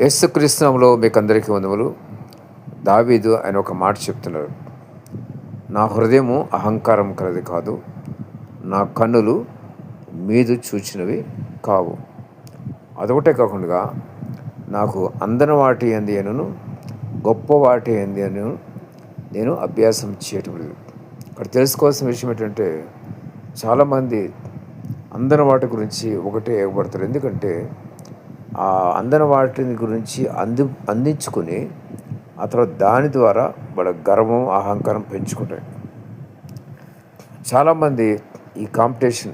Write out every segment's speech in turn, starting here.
యేసుక్రీస్తునంలో మీకు అందరికీ వందములు. దావీదు ఆయన ఒక మాట చెప్తున్నారు నా హృదయము అహంకారం కలది కాదు నా కన్నులు మీదు చూచినవి కావు. అదొకటే కాకుండా నాకు అందని వాటి ఏంది అనను గొప్ప వాటి ఏంది అను నేను అభ్యాసం చేయటం లేదు. ఇక్కడ తెలుసుకోవాల్సిన విషయం ఏంటంటే చాలామంది అందన వాటి గురించి ఒకటే ఎగబడతారు ఎందుకంటే ఆ అందని వాటిని గురించి అంది అందించుకొని ఆ తర్వాత దాని ద్వారా వాళ్ళ గర్వం అహంకారం పెంచుకుంటాయి చాలామంది ఈ కాంపిటీషన్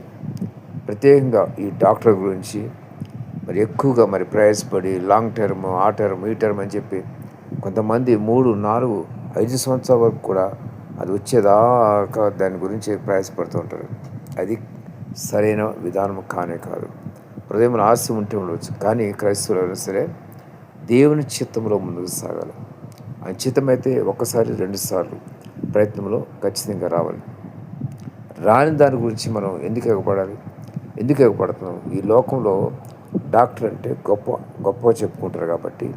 ప్రత్యేకంగా ఈ డాక్టర్ గురించి మరి ఎక్కువగా మరి ప్రయాసపడి లాంగ్ టర్మ్ ఆ టర్మ్ ఈ టర్మ్ అని చెప్పి కొంతమంది మూడు నాలుగు ఐదు సంవత్సరాల వరకు కూడా అది వచ్చేదాకా దాని గురించి ప్రయాసపడుతూ ఉంటారు. అది సరైన విధానం కానే కాదు. హృదయంలో ఆశ ఉంటే ఉండవచ్చు. కానీ క్రైస్తవులు సరే దేవుని చిత్తంలో ముందుకు సాగాలి. ఆ చిత్తమైతే ఒక్కసారి రెండుసార్లు ప్రయత్నంలో ఖచ్చితంగా రావాలి. రాని దాని గురించి మనం ఎందుకు ఎగపడాలి ఎందుకు ఎగపడుతున్నాం ఈ లోకంలో డాక్టర్ అంటే గొప్ప గొప్ప చెప్పుకుంటారు కాబట్టి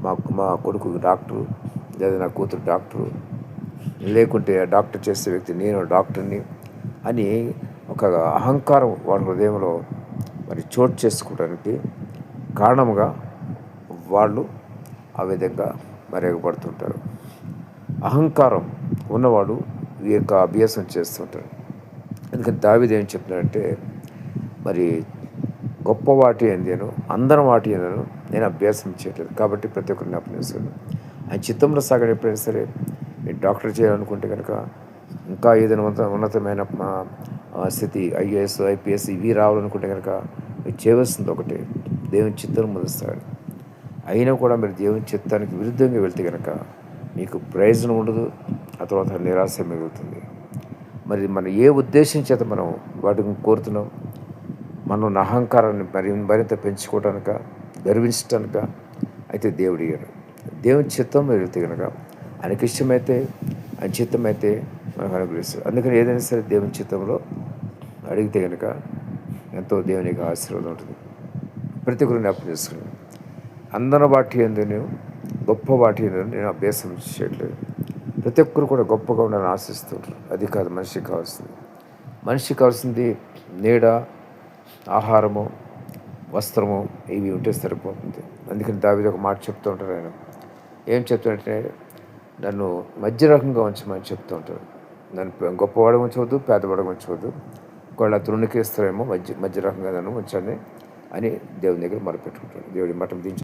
మా మా కొడుకు డాక్టరు లేదా నా కూతురు డాక్టరు లేకుంటే డాక్టర్ చేసే వ్యక్తి నేను డాక్టర్ని అని ఒక అహంకారం వాళ్ళ హృదయంలో మరి చోటు చేసుకోవడానికి కారణంగా వాళ్ళు ఆ విధంగా మరేగబడుతుంటారు. అహంకారం ఉన్నవాడు ఈ యొక్క అభ్యాసం చేస్తుంటారు ఎందుకంటే దావిది ఏం చెప్తున్నాడంటే మరి గొప్ప వాటి నేను అందరం వాటి నేను నేను అభ్యాసం చేయట్లేదు. కాబట్టి ప్రతి ఒక్కరిని జ్ఞాపనిస్తాను ఆయన చిత్తంలో సాగడం ఎప్పుడైనా సరే మీరు డాక్టర్ చేయాలనుకుంటే కనుక ఇంకా ఏదైనా ఉన్నతమైన స్థితి ఐఏఎస్ ఐపీఎస్ ఇవి రావాలనుకుంటే కనుక మీరు చేయవలసింది ఒకటే దేవుని చిత్తం మొదలుస్తాడు. అయినా కూడా మీరు దేవుని చిత్తానికి విరుద్ధంగా వెళ్తే కనుక మీకు ప్రయోజనం ఉండదు ఆ తర్వాత నిరాశ మిగులుతుంది. మరి మనం ఏ ఉద్దేశం చేత మనం వాటిని కోరుతున్నాం? మనం అహంకారాన్ని మరి మరింత పెంచుకోవటానిక గర్వించటానిక? అయితే దేవుడు ఇయ్యాడు. దేవుని చిత్తం వెళ్తే కనుక ఆయనకి ఇష్టమైతే ఆయన చిత్తం అయితే మనకు అనుగ్రహిస్తారు అందుకని ఏదైనా సరే దేవుని చిత్తంలో అడిగితే కనుక ఎంతో దేవునికి ఆశీర్వాదం ఉంటుంది. ప్రతి ఒక్కరు జ్ఞాపకం చేసుకున్నాను అందన వాటి ఎందు నేను గొప్ప వాటి ఎందు నేను అభ్యాసం చేయట్లేదు. ప్రతి ఒక్కరు కూడా గొప్పగా ఉండాలని ఆశిస్తుంటారు అది కాదు మనిషికి కావాల్సింది. మనిషికి కావాల్సింది నీడ ఆహారము వస్త్రము ఇవి ఉంటే సరిపోతుంది. అందుకని దావిది ఒక మాట చెప్తూ ఉంటారు ఆయన. ఏం చెప్తాడంటే నన్ను మధ్య రకంగా ఉంచమని చెప్తూ ఉంటారు నన్ను గొప్పవాడు ఉంచవద్దు పేదవాడు ఉంచవద్దు. ఒకవేళ తృణికేస్తారేమో మధ్య మధ్య రకంగా ఉంచండి అని దేవుని దగ్గర మొరపెట్టుకుంటాడు. దేవుడి మఠం దించి